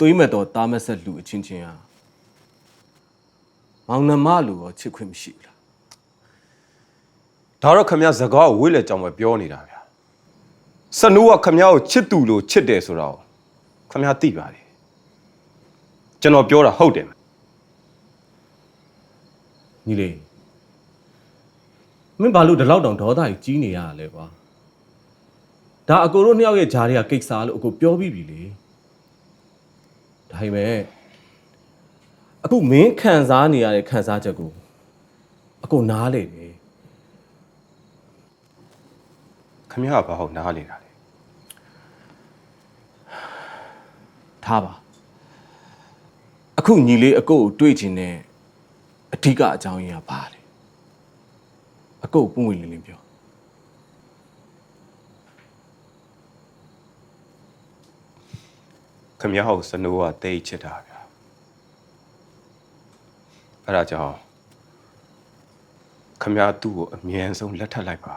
သွေးမဲ့တော်တားမက်ဆက်လူအချင်းချင်းဟာမောင်နှမလူရောချစ်ခွင့်မရှိဘူးလားဒါတော့ခမရစကားကိုဝိလေကြောင်ပဲပြောနေတာဗျာစနိုးကခမရကိုချစ်သူလို့ချစ်တယ်ဆိုတော့ခမရသိပါတယ်ကျွန်တော်ပြောတာဟုတ်တယ်ညီလေးမင်းဘာလို့ဒီလောက်တောင်ဒေါသကြီးကြီးနေရတာလဲကွာဒါအကိုတို့နှစ်ယောက်ရဲ့ဂျားတွေကကိစ္စလို့အကိုပြောပြီးပြီလေ ဒါပေမဲ့အခုမင်းခံစားနေရတဲ့ခံစားချက်ကိုအကိုနားလေတယ်ခမရကဘာဟုတ်နားနေတာလဲထားပါအခုညီလေးအကိုကိုတွေ့ချင်တဲ့အဓိကအကြောင်းရင်းကဘာလဲအကိုကိုပုံဝင်လင်းလင်းပြော ခမရကိုစနိုးကတိတ်ချစ်တာဗျာအဲ့ဒါကြောင့်ခမရသူ့ကိုအမြဲဆုံးလက်ထပ်လိုက်ပါ